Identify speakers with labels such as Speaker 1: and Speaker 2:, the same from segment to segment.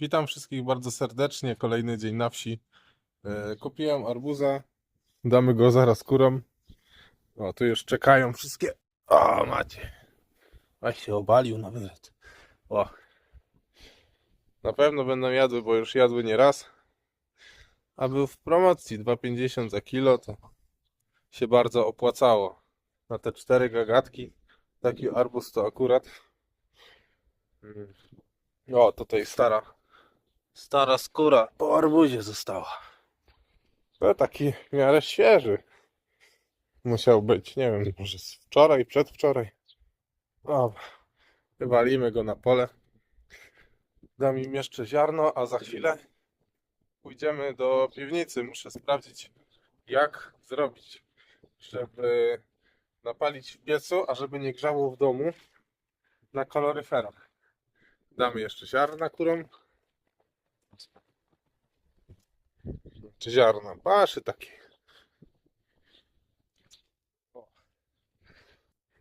Speaker 1: Witam wszystkich bardzo serdecznie. Kolejny dzień na wsi. E, Kupiłem arbuza. Damy go zaraz kurom. O, tu już czekają wszystkie. O, macie. A się obalił nawet. O. Na pewno będą jadły, bo już jadły nie raz. A był w promocji 2,50 za kilo, to się bardzo opłacało. Na te cztery gagatki taki arbuz to akurat. Mm. O, tutaj stara Stara skóra po arbuzie została. To taki w miarę świeży. Musiał być, nie wiem, może z wczoraj, przedwczoraj. O, wywalimy go na pole. Dam im jeszcze ziarno, a za chwilę pójdziemy do piwnicy. Muszę sprawdzić, jak zrobić, żeby napalić w piecu, a żeby nie grzało w domu na kaloryferach. Damy jeszcze ziarna kurom. Czy ziarna, paszy takie.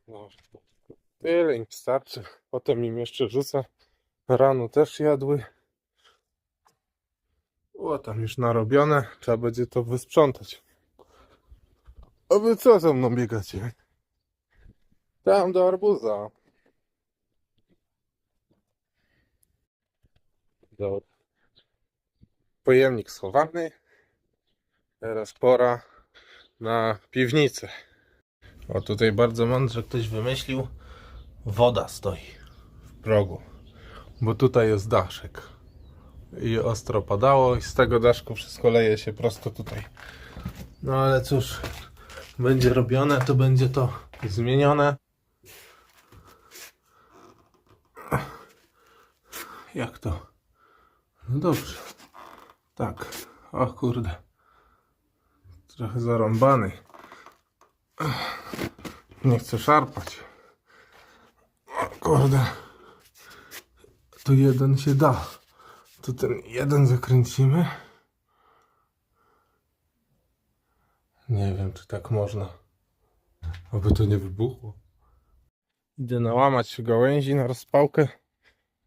Speaker 1: No, tyle im starczy. Potem im jeszcze rzucę. Rano też jadły. O, tam już narobione. Trzeba będzie to wysprzątać. A wy co ze mną biegacie? Tam do arbuza. Dobra. Pojemnik schowany. Teraz pora na piwnicę. O, tutaj bardzo mądrze ktoś wymyślił. Woda stoi w progu, bo tutaj jest daszek. I ostro padało i z tego daszku wszystko leje się prosto tutaj. No ale cóż, będzie robione, to będzie to zmienione. Jak to? No dobrze. Tak. O kurde. Trochę zarąbany. Nie chcę szarpać. Kurde. Tu jeden się da. Tu ten jeden zakręcimy. Nie wiem, czy tak można. Aby to nie wybuchło. Idę nałamać gałęzi na rozpałkę,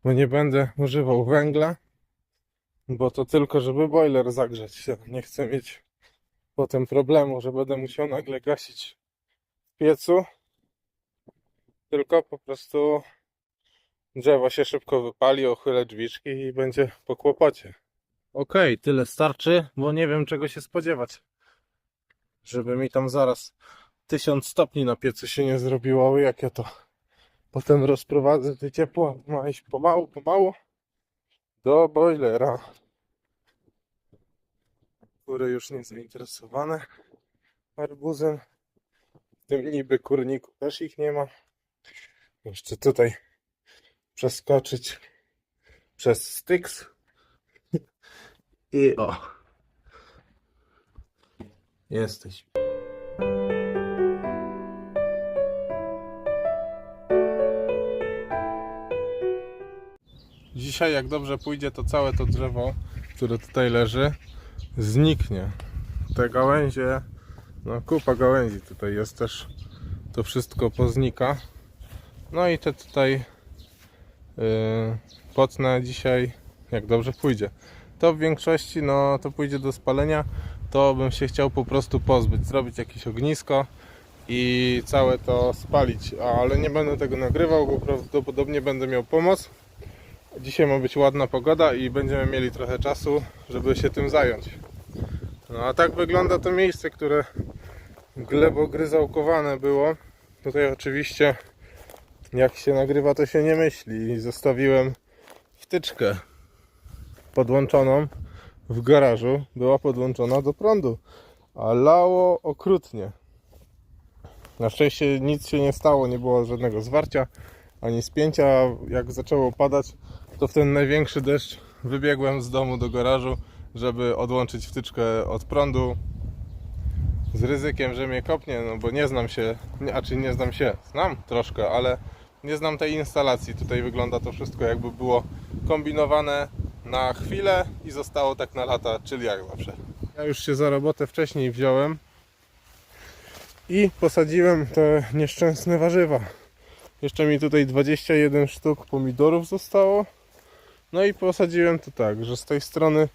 Speaker 1: bo nie będę używał węgla, bo to tylko, żeby boiler zagrzać. Nie chcę mieć potem problemu, że będę musiał nagle gasić w piecu. Tylko po prostu drzewo się szybko wypali, ochylę drzwiczki i będzie po kłopocie. Okej, tyle starczy, bo nie wiem czego się spodziewać. Żeby mi tam zaraz 1000 stopni na piecu się nie zrobiło, jak ja to potem rozprowadzę te ciepło, ma iść pomału, pomału do boilera które już nie zainteresowane arbuzem. W tym niby kurniku też ich nie ma. Jeszcze tutaj przeskoczyć przez Styx. I o. Jesteś. Dzisiaj, jak dobrze pójdzie, to całe to drzewo, które tutaj leży, zniknie. Te gałęzie, no kupa gałęzi tutaj jest też, to wszystko poznika. No i te tutaj yy, dzisiaj, jak dobrze pójdzie. To w większości, no to pójdzie do spalenia, to bym się chciał po prostu pozbyć, zrobić jakieś ognisko i całe to spalić, ale nie będę tego nagrywał, bo prawdopodobnie będę miał pomoc. Dzisiaj ma być ładna pogoda i będziemy mieli trochę czasu, żeby się tym zająć. No a tak wygląda to miejsce, które glebogryzałkowane było. Tutaj oczywiście jak się nagrywa to się nie myśli zostawiłem wtyczkę podłączoną w garażu. Była podłączona do prądu, a lało okrutnie. Na szczęście nic się nie stało, nie było żadnego zwarcia ani spięcia. Jak zaczęło padać, to w ten największy deszcz wybiegłem z domu do garażu, żeby odłączyć wtyczkę od prądu z ryzykiem, że mnie kopnie, no bo nie znam się, a czy nie znam się, znam troszkę, ale nie znam tej instalacji. Tutaj wygląda to wszystko jakby było kombinowane na chwilę i zostało tak na lata, czyli jak zawsze. Ja już się za robotę wcześniej wziąłem i posadziłem te nieszczęsne warzywa. Jeszcze mi tutaj 21 sztuk pomidorów zostało No i posadziłem to tak, że z tej strony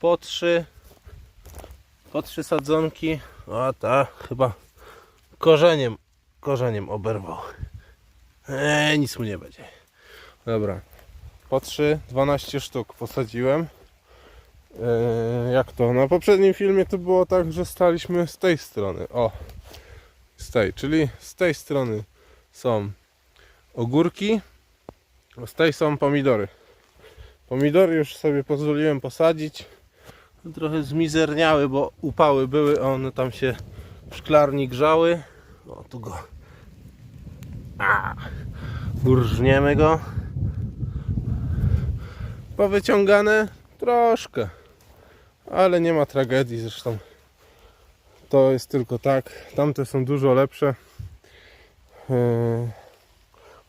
Speaker 1: po trzy, po trzy sadzonki, a ta chyba korzeniem, korzeniem oberwał. Eee, nic mu nie będzie. Dobra, po 3, 12 sztuk posadziłem. Eee, jak to? Na poprzednim filmie to było tak, że staliśmy z tej strony. O, z tej, czyli z tej strony są ogórki, z tej są pomidory. Pomidory już sobie pozwoliłem posadzić. Trochę zmizerniały, bo upały były, a one tam się w szklarni grzały. O, tu go. A, urżniemy go. Powyciągane troszkę, ale nie ma tragedii zresztą. To jest tylko tak. Tamte są dużo lepsze. Yy,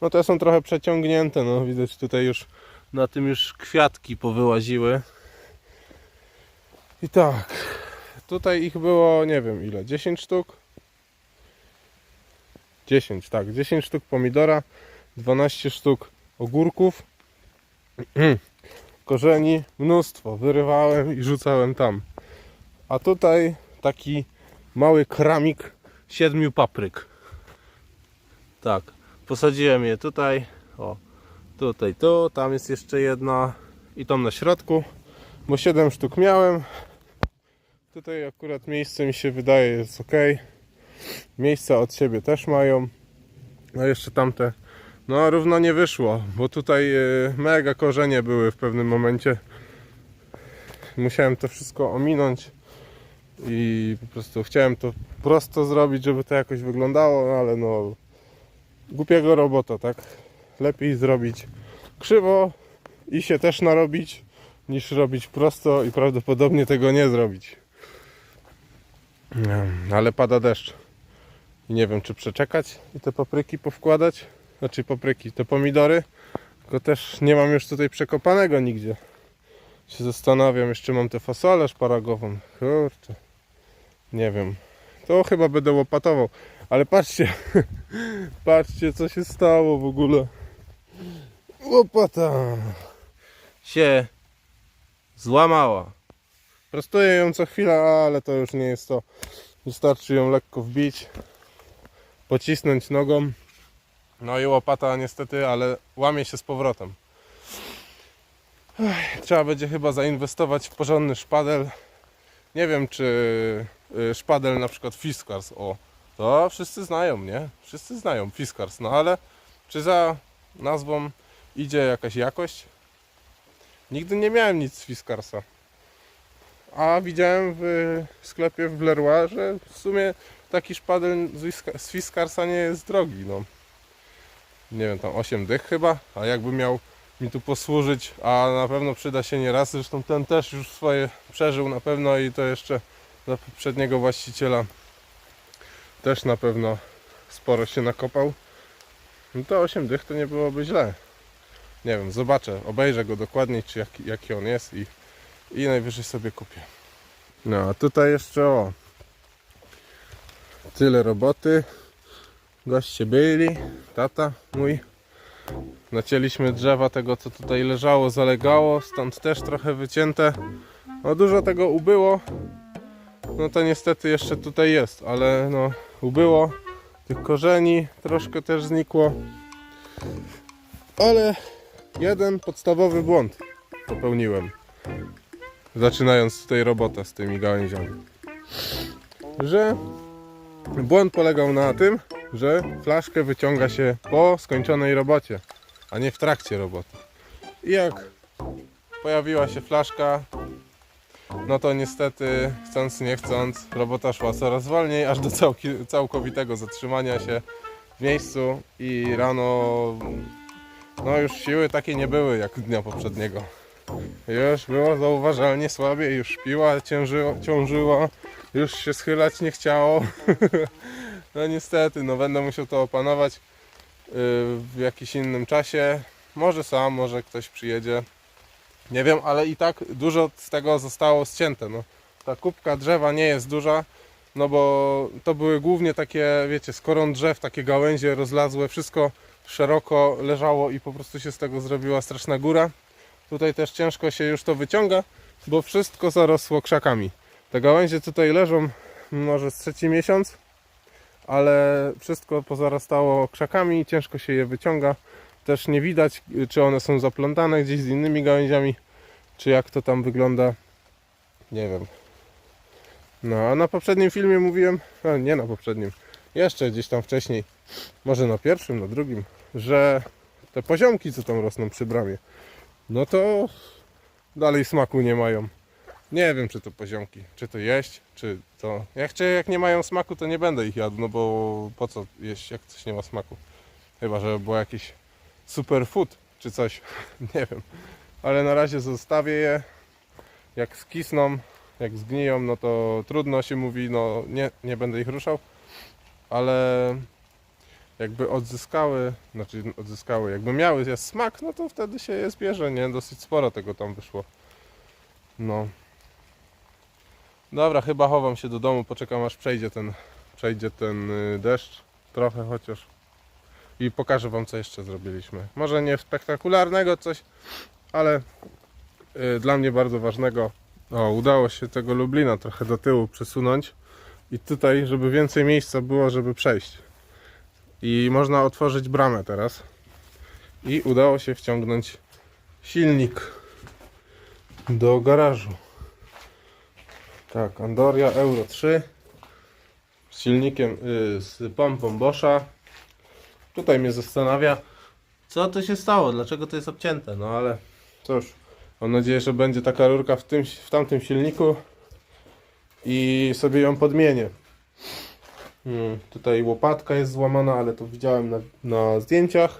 Speaker 1: No te są trochę przeciągnięte. No widać tutaj już na tym już kwiatki powyłaziły. I tak. Tutaj ich było nie wiem ile. 10 sztuk. 10, tak, 10 sztuk pomidora, 12 sztuk ogórków, korzeni, mnóstwo. Wyrywałem i rzucałem tam. A tutaj taki mały kramik siedmiu papryk. Tak, posadziłem je tutaj, o, tutaj, tu, tam jest jeszcze jedna i tam na środku, bo 7 sztuk miałem. Tutaj akurat miejsce mi się wydaje jest ok. Miejsca od siebie też mają. No jeszcze tamte. No równo nie wyszło, bo tutaj e, mega korzenie były w pewnym momencie. Musiałem to wszystko ominąć i po prostu chciałem to prosto zrobić, żeby to jakoś wyglądało, no ale no głupiego robota, tak? Lepiej zrobić krzywo i się też narobić, niż robić prosto i prawdopodobnie tego nie zrobić. Ale pada deszcz. I nie wiem, czy przeczekać i te papryki powkładać. Znaczy papryki, te pomidory. Tylko też nie mam już tutaj przekopanego nigdzie. Się zastanawiam, jeszcze mam tę fasolę szparagową. Kurczę. Nie wiem. To chyba będę łopatował. Ale patrzcie. patrzcie, co się stało w ogóle. Łopata. Się złamała. Prostuję ją co chwila, ale to już nie jest to. Wystarczy ją lekko wbić, pocisnąć nogą. No i łopata niestety, ale łamie się z powrotem. Trzeba będzie chyba zainwestować w porządny szpadel. Nie wiem, czy y, szpadel na przykład Fiskars, o, to wszyscy znają, nie? Wszyscy znają Fiskars, no ale czy za nazwą idzie jakaś jakość? Nigdy nie miałem nic z Fiskarsa. A widziałem w sklepie w Leroy, że w sumie taki szpadel z Fiska- z Fiskarsa nie jest drogi. No. Nie wiem, tam 8 dych chyba, a jakby miał mi tu posłużyć, a na pewno przyda się nie raz. Zresztą ten też już swoje przeżył na pewno i to jeszcze za poprzedniego właściciela też na pewno sporo się nakopał. No to 8 dych to nie byłoby źle. Nie wiem, zobaczę, obejrzę go dokładniej, czy jaki, jaki on jest i i najwyżej sobie kupię. No a tutaj jeszcze o tyle roboty. Goście byli, tata mój. Nacięliśmy drzewa tego co tutaj leżało, zalegało, stąd też trochę wycięte. No dużo tego ubyło. No to niestety jeszcze tutaj jest, ale no ubyło. Tych korzeni troszkę też znikło. Ale jeden podstawowy błąd popełniłem zaczynając tutaj robotę z tymi gałęziami. Że błąd polegał na tym, że flaszkę wyciąga się po skończonej robocie, a nie w trakcie roboty. I jak pojawiła się flaszka, no to niestety, chcąc nie chcąc, robota szła coraz wolniej, aż do całki, całkowitego zatrzymania się w miejscu i rano no już siły takie nie były jak dnia poprzedniego. Już było zauważalnie słabiej, już piła ciężyło, ciążyła, już się schylać nie chciało. no niestety, no będę musiał to opanować yy, w jakimś innym czasie. Może sam, może ktoś przyjedzie. Nie wiem, ale i tak dużo z tego zostało ścięte. No. Ta kubka drzewa nie jest duża, no bo to były głównie takie, wiecie, z koron drzew, takie gałęzie rozlazłe, wszystko szeroko leżało i po prostu się z tego zrobiła straszna góra. Tutaj też ciężko się już to wyciąga, bo wszystko zarosło krzakami. Te gałęzie tutaj leżą może z trzeci miesiąc, ale wszystko pozarastało krzakami ciężko się je wyciąga. Też nie widać, czy one są zaplątane gdzieś z innymi gałęziami, czy jak to tam wygląda. Nie wiem. No, a na poprzednim filmie mówiłem, a nie na poprzednim, jeszcze gdzieś tam wcześniej, może na pierwszym, na drugim, że te poziomki, co tam rosną przy bramie, no to dalej smaku nie mają. Nie wiem, czy to poziomki, czy to jeść, czy to. Jak, czy jak nie mają smaku, to nie będę ich jadł, no bo po co jeść, jak coś nie ma smaku? Chyba, że było jakiś superfood, czy coś, nie wiem. Ale na razie zostawię je. Jak skisną, jak zgniją, no to trudno się mówi, no nie, nie będę ich ruszał, ale jakby odzyskały, znaczy odzyskały, jakby miały smak, no to wtedy się je zbierze, nie? Dosyć sporo tego tam wyszło. No. Dobra, chyba chowam się do domu, poczekam aż przejdzie ten, przejdzie ten y, deszcz, trochę chociaż. I pokażę wam co jeszcze zrobiliśmy. Może nie spektakularnego coś, ale y, dla mnie bardzo ważnego. O, udało się tego Lublina trochę do tyłu przesunąć. I tutaj, żeby więcej miejsca było, żeby przejść. I można otworzyć bramę teraz. I udało się wciągnąć silnik do garażu. Tak, Andoria Euro 3 z silnikiem, y, z pompą Boscha. Tutaj mnie zastanawia, co to się stało, dlaczego to jest obcięte, no ale cóż, mam nadzieję, że będzie taka rurka w, tym, w tamtym silniku i sobie ją podmienię. Hmm, tutaj łopatka jest złamana, ale to widziałem na, na zdjęciach.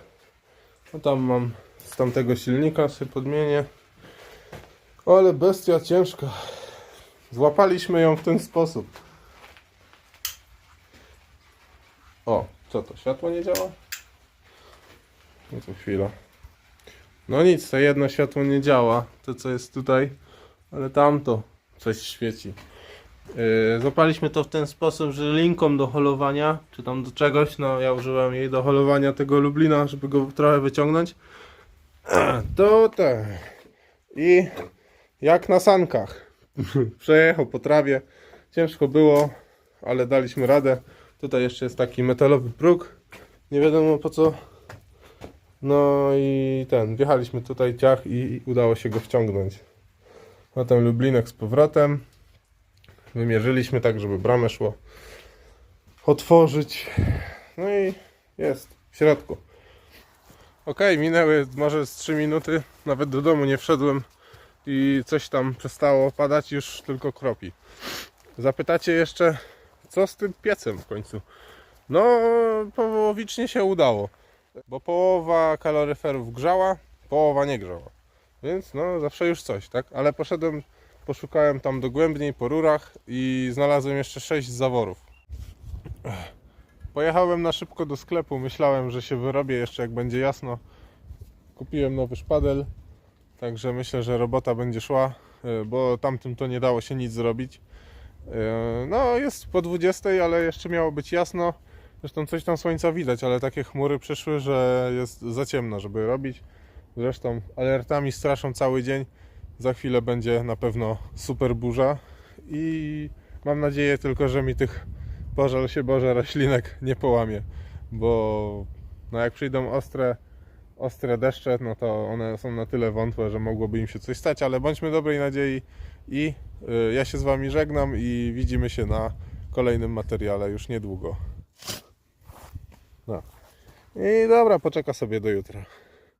Speaker 1: No tam mam z tamtego silnika sobie podmienię. Ale bestia ciężka. Złapaliśmy ją w ten sposób. O, co to? Światło nie działa? No to chwila. No nic, to jedno światło nie działa. To co jest tutaj, ale tamto coś świeci. Yy, złapaliśmy to w ten sposób, że linką do holowania, czy tam do czegoś, no ja użyłem jej do holowania tego Lublina, żeby go trochę wyciągnąć. To tak. I jak na sankach. Przejechał po trawie. Ciężko było, ale daliśmy radę. Tutaj jeszcze jest taki metalowy próg. Nie wiadomo po co. No i ten, wjechaliśmy tutaj ciach i, udało się go wciągnąć. Potem Lublinek z powrotem. Wymierzyliśmy tak, żeby bramę szło otworzyć. No i jest w środku. Ok, minęły może z 3 minuty. Nawet do domu nie wszedłem i coś tam przestało padać, już tylko kropi. Zapytacie jeszcze, co z tym piecem w końcu? No, połowicznie się udało, bo połowa kaloryferów grzała, połowa nie grzała. Więc no, zawsze już coś, tak? Ale poszedłem, poszukałem tam dogłębniej po rurach i znalazłem jeszcze 6 zaworów. Pojechałem na szybko do sklepu, myślałem, że się wyrobię jeszcze jak będzie jasno. Kupiłem nowy szpadel, Także myślę, że robota będzie szła, y, bo tamtym to nie dało się nic zrobić. Y, No, jest po 20, ale jeszcze miało być jasno. Zresztą coś tam słońca widać, ale takie chmury przyszły, że jest za ciemno, żeby robić. Zresztą alertami straszą cały dzień. Za chwilę będzie na pewno super burza i mam nadzieję tylko, że mi tych pożal się Boże roślinek nie połamie, bo no jak przyjdą ostre ostre deszcze, no to one są na tyle wątłe, że mogłoby im się coś stać, ale bądźmy dobrej nadziei i y, ja się z Wami żegnam i widzimy się na kolejnym materiale już niedługo. No. I dobra, poczeka sobie do jutra.